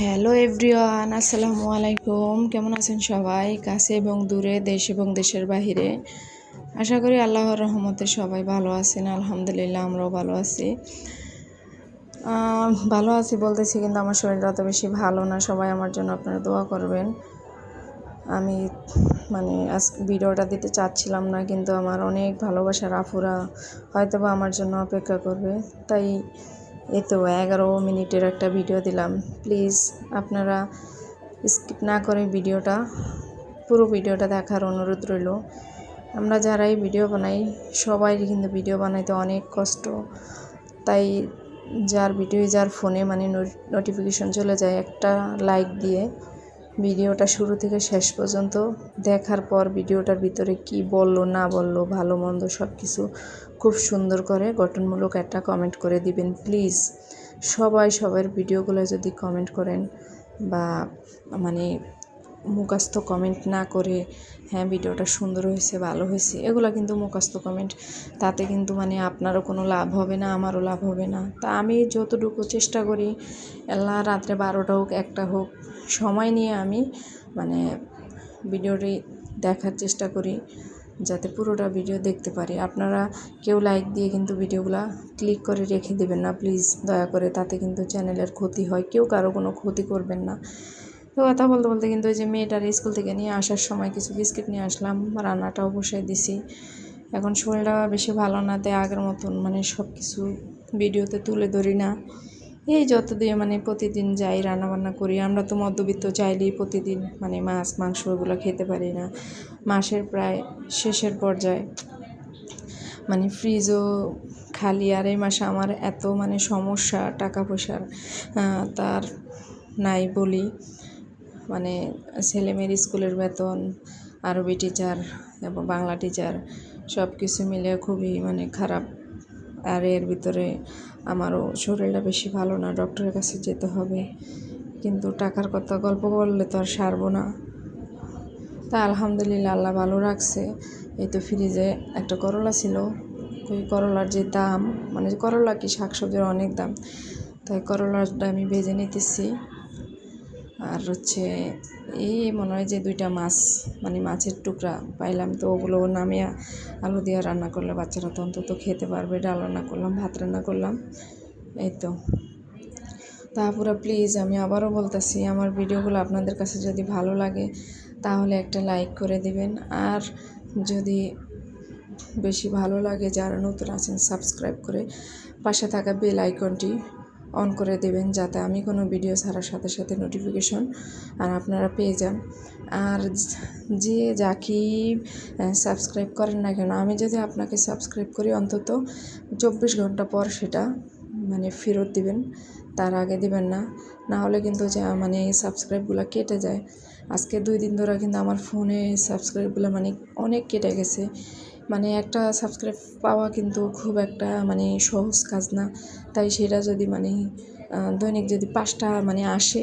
Hello everyone, আসসালামু আলাইকুম। কেমন আছেন সবাই? কাছে এবং দূরে, দেশ এবং দেশের বাহিরে। আশা করি আল্লাহর রহমতে সবাই ভালো আছেন, আলহামদুলিল্লাহ আমরাও ভালো আছি। ভালো আছি বলতেছি কিন্তু আমার শরীরটা অত বেশি ভালো না, সবাই আমার জন্য আপনারা দোয়া করবেন। আমি মানে আজ ভিডিওটা দিতে চাচ্ছিলাম না, কিন্তু আমার অনেক ভালোবাসার আফুরা হয়তো বা আমার জন্য অপেক্ষা করবে। তাই এই তো এগারো মিনিটের একটা ভিডিও দিলাম। প্লিজ আপনারা স্কিপ না করে ভিডিওটা, পুরো ভিডিওটা দেখার অনুরোধ রইল। আমরা যারাই ভিডিও বানাই সবাই কিন্তু ভিডিও বানাইতে অনেক কষ্ট। তাই যার ভিডিও যার ফোনে মানে নোটিফিকেশন চলে যায়, একটা লাইক দিয়ে ভিডিওটা শুরু থেকে শেষ পর্যন্ত দেখার পর ভিডিওটার ভিতরে কি বলল, না বলল, ভালো মন্দ সব কিছু খুব সুন্দর করে গঠনমূলক একটা কমেন্ট করে দিবেন প্লিজ সবাই সবার ভিডিওগুলো যদি কমেন্ট করেন বা মানে মুখস্থ কমেন্ট না করে হ্যাঁ ভিডিওটা সুন্দর হয়েছে, ভালো হয়েছে, এগুলো কিন্তু মুখস্থ কমেন্ট তাতে কিন্তু মানে আপনারও কোনো লাভ হবে না, আমারও লাভ হবে না। তা আমি যতটুকু চেষ্টা করি, এলা রাত্রে বারোটা হোক, একটা হোক, সময় নিয়ে আমি মানে ভিডিওটি দেখার চেষ্টা করি, যাতে পুরোটা ভিডিও দেখতে পারি। আপনারা কেউ লাইক দিয়ে কিন্তু ভিডিওগুলো ক্লিক করে রেখে দেবেন না প্লিজ দয়া করে, তাতে কিন্তু চ্যানেলের ক্ষতি হয়, কেউ কারও কোনো ক্ষতি করবেন না। তো কথা বলতে বলতে কিন্তু ওই যে মেয়েটার স্কুল থেকে নিয়ে আসার সময় কিছু বিস্কিট নিয়ে আসলাম, রান্নাটাও বসাই দিছি। এখন শরীরটা বেশি ভালো না, তাই আগের মতন মানে সব কিছু ভিডিওতে তুলে ধরি না। এই যত দিয়ে মানে প্রতিদিন যাই রান্না বান্না করি, আমরা তো মধ্যবিত্ত, চাইলেই প্রতিদিন মানে মাছ, মাংস এগুলো খেতে পারি না। মাসের প্রায় শেষের পর্যায়ে মানে ফ্রিজও খালি, আর এই মাসে আমার এত মানে সমস্যা, টাকা পয়সার তার নাই বলি। মানে ছেলেমেয়ের স্কুলের বেতন, আরবি টিচার এবং বাংলা টিচার সব কিছু মিলে খুবই মানে খারাপ। আর এর ভিতরে আমারও শরীরটা বেশি ভালো না, ডক্টরের কাছে যেতে হবে। কিন্তু টাকার কথা গল্প বললে তো আর সারবো না। তা আলহামদুলিল্লাহ আল্লাহ ভালো রাখছে। এই তো ফ্রিজে একটা করলা ছিল। ওই করলার যে দাম মানে করলা কি শাকসবজির অনেক দাম। তাই করলাটা আমি ভেজে নিতেছি। আর হচ্ছে এই মনে হয় যে দুইটা মাছ মানে মাছের টুকরা পাইলাম। তো ওগুলো নামিয়ে আলু দিয়ে রান্না করলে বাচ্চারা তো অন্তত খেতে পারবে। ডাল রান্না করলাম, ভাত রান্না করলাম। এই তো। তারপরে প্লিজ আমি আবারও বলতেছি, আমার ভিডিওগুলো আপনাদের কাছে যদি ভালো লাগে তাহলে একটা লাইক করে দিবেন। আর যদি বেশি ভালো লাগে, যারা নতুন আছেন সাবস্ক্রাইব করে পাশে থাকা বেল আইকনটি অন করে দেবেন যাতে আমি কোনো ভিডিও ছাড়ার সাথে সাথে নোটিফিকেশন আর আপনারা পেয়ে যান। আর যে যাকেই সাবস্ক্রাইব করেন না কেন, আমি যদি আপনাকে সাবস্ক্রাইব করি অন্তত চব্বিশ ঘণ্টা পর সেটা মানে ফেরত দিবেন, তার আগে দিবেন না। না হলে কিন্তু যা মানে সাবস্ক্রাইবগুলো কেটে যায়। আজকে দুই দিন ধরে কিন্তু আমার ফোনে সাবস্ক্রাইবগুলো মানে অনেক কেটে গেছে। মানে একটা সাবস্ক্রাইব পাওয়া কিন্তু খুব একটা মানে সহজ কাজ না। তাই সেটা যদি মানে দৈনিক যদি পাঁচটা মানে আসে,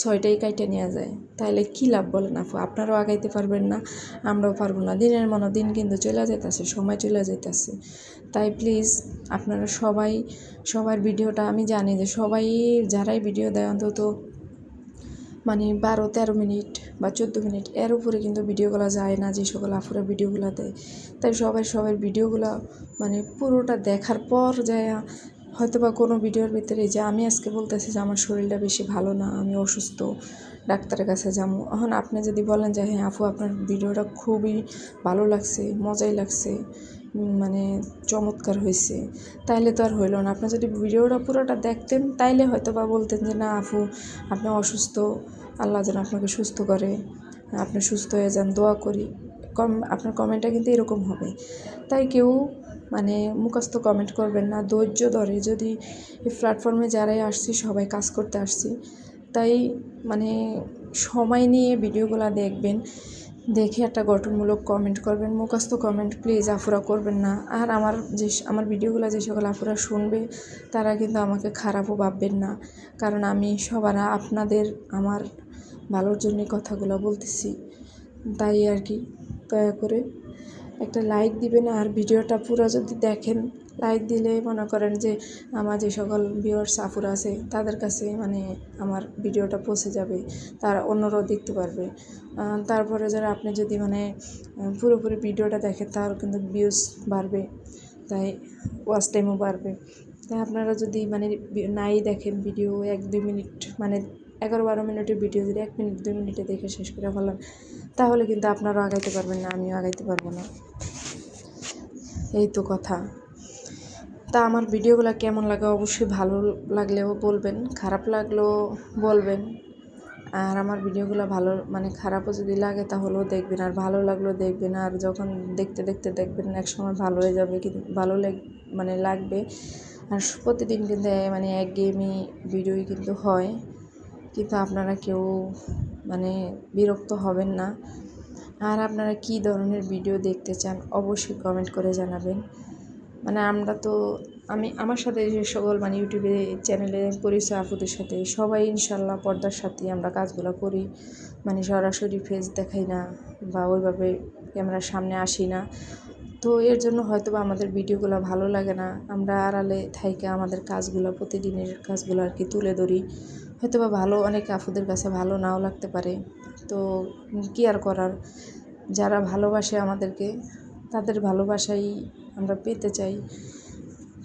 ছয়টাই কাইটে নেওয়া যায় তাহলে কী লাভ বলেন আপু? আপনারাও আগাইতে পারবেন না, আমরাও পারব না। দিনের মতো দিন কিন্তু চলে যেতেছে সময় চলে যেতেছে তাই প্লিজ আপনারা সবাই, সবার ভিডিওটা আমি জানি যে সবাই যারাই ভিডিও দেয় অন্তত মানে বারো, তেরো মিনিট বা চোদ্দ মিনিট এর উপরে কিন্তু ভিডিওগুলো যায় না যে সকল আফুরা ভিডিওগুলো দেয়। তাই সবাই সবার ভিডিওগুলো মানে পুরোটা দেখার পর যায় হয়তো বা কোনো ভিডিওর ভিতরে যে আমি আজকে বলতেছি যে আমার শরীরটা বেশি ভালো না, আমি অসুস্থ, ডাক্তারের কাছে যাব। এখন আপনি যদি বলেন যে হ্যাঁ আপু, আপনার ভিডিওটা খুবই ভালো লাগছে, মজাই লাগছে মানে চমৎকার হয়েছে। তাইলে তো আর হইল না। আপনি যদি ভিডিওটা পুরোটা দেখতেন, তাইলে হয়তো বা বলতেন যে, না, আপু, আপনি অসুস্থ। আল্লাহ যেন আপনাকে সুস্থ করে। আপনি সুস্থ হয়ে যান, দোয়া করি। কম, আপনার কমেন্টটা কিন্তু এরকম হবে। তাই কেউ মানে মুখস্থ কমেন্ট করবেন না। ধৈর্য ধরে যদি এই প্ল্যাটফর্মে যারাই আসছি, সবাই কাজ করতে আসছি, তাই মানে সময় নিয়ে ভিডিওগুলো দেখবেন। দেখে একটা গঠনমূলক কমেন্ট করবেন, মুখস্থ কমেন্ট প্লিজ আফুরা করবেন না। আর আমার যে আমার ভিডিওগুলো যে সকল আফুরা শুনবে, তারা কিন্তু আমাকে খারাপও ভাববেন না। কারণ আমি সবার আপনাদের, আমার ভালোর জন্যে কথাগুলো বলতেছি। তাই আর কি, দয়া করে একটা লাইক দিবেন আর ভিডিওটা পুরো যদি দেখেন লাইক দিলে মনে করেন যে আমার যে সকল ভিউয়ার্স আফুর আছে, তাদের কাছে মানে আমার ভিডিওটা পৌঁছে যাবে, তারা অন্যরাও দেখতে পারবে। তারপরে যারা আপনি যদি মানে পুরোপুরি ভিডিওটা দেখেন, তাহলে কিন্তু ভিউজ বাড়বে, তাই ওয়াচ টাইমও বাড়বে। তাই আপনারা যদি মানে নাই দেখেন ভিডিও এক দুই মিনিট মানে এগারো বারো মিনিটের ভিডিও যদি এক মিনিট, দুই মিনিটে দেখে শেষ করে ফেলেন, তাহলে কিন্তু আপনারাও আগাইতে পারবেন না, আমিও আগাইতে পারব না। এই তো কথা। তা আমার ভিডিওগুলো কেমন লাগে অবশ্যই ভালো লাগলেও বলবেন, খারাপ লাগলেও বলবেন। আর আমার ভিডিওগুলো ভালো মানে খারাপও যদি লাগে তাহলেও দেখবেন, আর ভালো লাগলেও দেখবেন। আর যখন দেখতে দেখতে দেখবেন এক সময় ভালো হয়ে যাবে কিন্তু ভালো লাগ মানে লাগবে। আর প্রতিদিন কিন্তু মানে এক গেমই ভিডিওই কিন্তু হয়। কিন্তু আপনারা কেউ মানে বিরক্ত হবেন না। আর আপনারা কী ধরনের ভিডিও দেখতে চান অবশ্যই কমেন্ট করে জানাবেন। মানে আমরা তো, আমি, আমার সাথে যে সকল মানে ইউটিউবে চ্যানেলে পরিচয় আপুদের সাথে সবাই ইনশাল্লাহ পর্দার সাথে আমরা কাজগুলো করি। মানে সরাসরি ফেস দেখাই না বা ওইভাবে ক্যামেরার সামনে আসি না। তো এর জন্য হয়তো বা আমাদের ভিডিওগুলো ভালো লাগে না। আমরা আড়ালে থাইকে আমাদের কাজগুলো, প্রতিদিনের কাজগুলো আর কি তুলে ধরি। হয়তো বা ভালো অনেক আপুদের কাছে ভালো নাও লাগতে পারে। তো কী আর করার? যারা ভালোবাসে আমাদেরকে, তাদের ভালোবাসাই আমরা পেতে চাই।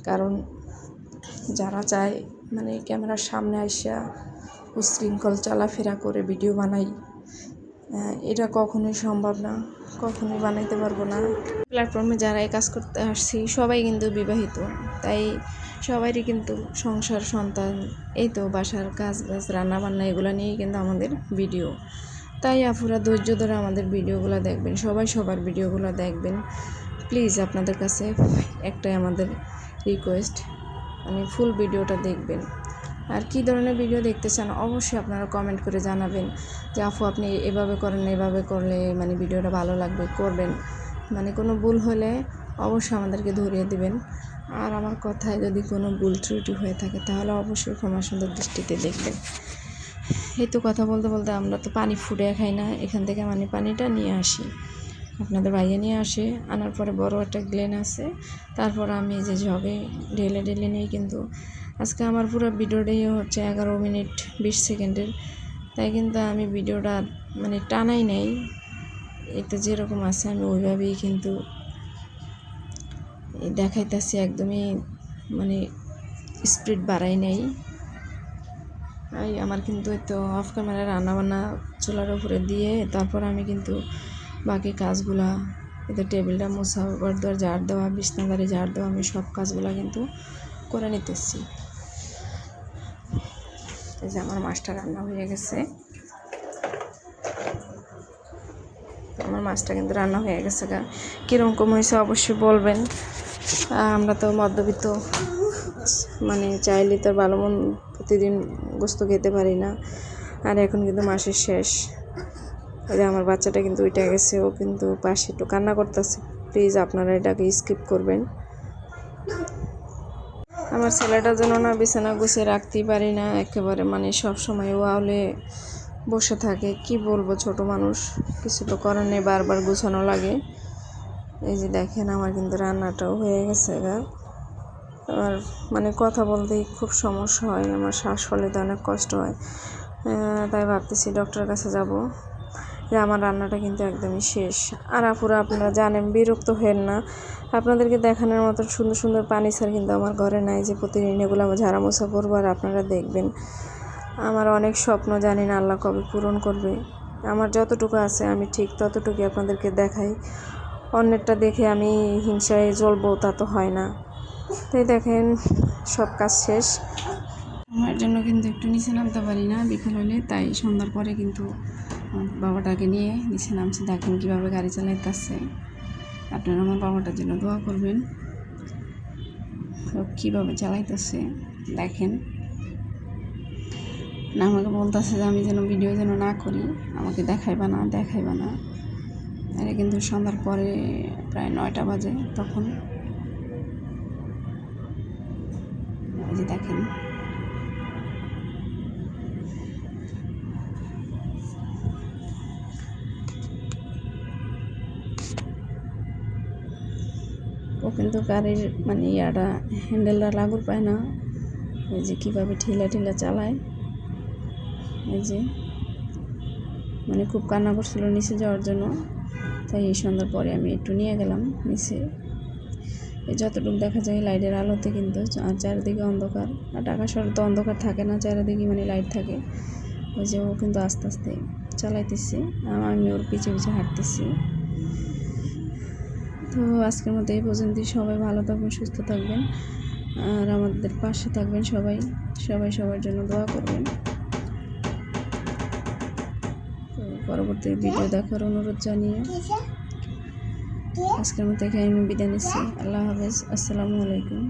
কারণ যারা চায় মানে ক্যামেরার সামনে আসা উশৃঙ্খল চলাফেরা করে ভিডিও বানাই এটা কখনোই সম্ভব না, কখনোই বানাইতে পারব না। প্ল্যাটফর্মে যারা এই কাজ করতে আসছি, সবাই কিন্তু বিবাহিত, তাই সবারই কিন্তু সংসার, সন্তান, এই তো বাসার কাজ বাজ রান্না বান্না এগুলো নিয়েই কিন্তু আমাদের ভিডিও। তাই আপুরা ধৈর্য ধরে আমাদের ভিডিওগুলো দেখবেন, সবাই সবার ভিডিওগুলো দেখবেন। প্লিজ আপনাদের কাছে একটাই আমাদের রিকোয়েস্ট মানে ফুল ভিডিওটা দেখবেন। আর কী ধরনের ভিডিও দেখতে চান অবশ্যই আপনারা কমেন্ট করে জানাবেন যে, আপু, আপনি এভাবে করেন, এভাবে করলে মানে ভিডিওটা ভালো লাগবে, করবেন। মানে কোনো ভুল হলে অবশ্যই আমাদেরকে ধরিয়ে দিবেন। আর আমার কথায় যদি কোনো ভুল ত্রুটি হয়ে থাকে, তাহলে অবশ্যই ক্ষমা সুন্দর দৃষ্টিতে দেখবেন। এই তো কথা বলতে বলতে আমরা তো পানি ফুটে খাই না, এখান থেকে মানে পানিটা নিয়ে আসি। আপনাদের ভাইয়া নিয়ে আসে। আনার পরে বড় একটা গ্লেন আছে। তারপর আমি যে জগে ঢেলে ঢেলে নিই কিন্তু আজকে আমার পুরো ভিডিওটাই হচ্ছে এগারো মিনিট বিশ সেকেন্ডের। তাই কিন্তু আমি ভিডিওটা মানে টানাই নেই। এতে যেরকম আছে আমি ওইভাবেই কিন্তু দেখাইতেছি একদমই মানে স্পিড বাড়াই নেই। আমার কিন্তু তো অফ ক্যামেরা রান্নাবান্না চুলার উপরে দিয়ে তারপর আমি কিন্তু বাকি কাজগুলা এতে টেবিলটা মোছা ঘর দর ঝাড় দেওয়া, বিছনাদারি ঝাড় দেওয়া, আমি সব কাজগুলা কিন্তু করে নিতেছি। এই যে আমার মাছটা রান্না হয়ে গেছে। আমার মাছটা কিন্তু রান্না হয়ে গেছে গা। কীরকম হয়েছে অবশ্যই বলবেন। আমরা তো মধ্যবিত্ত মানে চাইলে তো ভালো মন প্রতিদিন গোস্ত খেতে পারি না। আর এখন কিন্তু মাসের শেষ। এই যে আমার বাচ্চাটা কিন্তু উঠে গেছে, ও কিন্তু পাশে একটু কান্না করতেছে। প্লিজ আপনারা এটাকে স্কিপ করবেন। আমার ছেলেটার জন্য না বিছানা গুছিয়ে রাখতেই পারি না, একেবারে মানে সব সময় ও আউলে বসে থাকে। কি বলব, ছোট মানুষ, কিছু তো করার নেই, বারবার গুছানো লাগে। এই যে দেখেন আমার কিন্তু রান্নাটাও হয়ে গেছে গা। আর মানে কথা বলতেই খুব সমস্যা হয়, আমার শ্বাস ফলেতে অনেক কষ্ট হয়। তাই ভাবতেছি ডক্টরের কাছে যাব। যে আমার রান্নাটা কিন্তু একদমই শেষ। আর আপুরা, আপনারা জানেন, বিরক্ত হেন না। আপনাদেরকে দেখানোর মতো সুন্দর সুন্দর পানি ছাড় কিন্তু আমার ঘরে নাই যে প্রতিদিন এগুলো আমার ঝাড়া মোছা করব আর আপনারা দেখবেন। আমার অনেক স্বপ্ন জানি না আল্লাহ কবে পূরণ করবে। আমার যতটুকু আছে আমি ঠিক ততটুকু আপনাদেরকে দেখাই। অন্যেরটা দেখে আমি হিংসায় জ্বলবো তা তো হয় না। তাই দেখেন, সব কাজ শেষ। আমার জন্য কিন্তু একটু নিচে নামতে পারি না বিকেল হলে, তাই সন্ধ্যার পরে কিন্তু বাবাটাকে নিয়ে নিচে নামছে। দেখেন কীভাবে গাড়ি চালাইতেছে। আপনারা আমার বাবাটার জন্য দোয়া করবেন। ও কীভাবে চালাইতেছে, দেখেন। না, আমাকে বলতেছে যে আমি যেন ভিডিও যেন না করি। আমাকে দেখাইবা না দেখাইবা না। এটা কিন্তু সন্ধ্যার পরে প্রায় নয়টা বাজে তখন। যে দেখেন। কিন্তু গাড়ির মানে ইয়াটা হ্যান্ডেলটা লাগুর পায় না। এই যে কীভাবে ঠেলা ঠেলা চালায়। এই যে মানে খুব কান্না করছিল নিচে যাওয়ার জন্য। তাই এই সন্ধ্যার পরে আমি একটু নিয়ে গেলাম নিচে। এই যতটুকু দেখা যায় লাইটের আলোতে কিন্তু আর চারিদিকে অন্ধকার। আর ঢাকা শহরে তো অন্ধকার থাকে না, চারিদিকে মানে লাইট থাকে। ওই যে ও কিন্তু আস্তে আস্তে চালাইতেছে। আমি ওর পিছে পিছে হাঁটতেছি। তো আজকের মতো এই পর্যন্তই। সবাই ভালো থাকবেন, সুস্থ থাকবেন, আর আমাদের পাশে থাকবেন সবাই। সবাই সবার জন্য দোয়া করবেন। তো পরবর্তী ভিডিও দেখার অনুরোধ জানিয়ে আজকের মতো এখানে আমি বিদায় নিচ্ছি। আল্লাহ হাফেজ। আসসালামু আলাইকুম।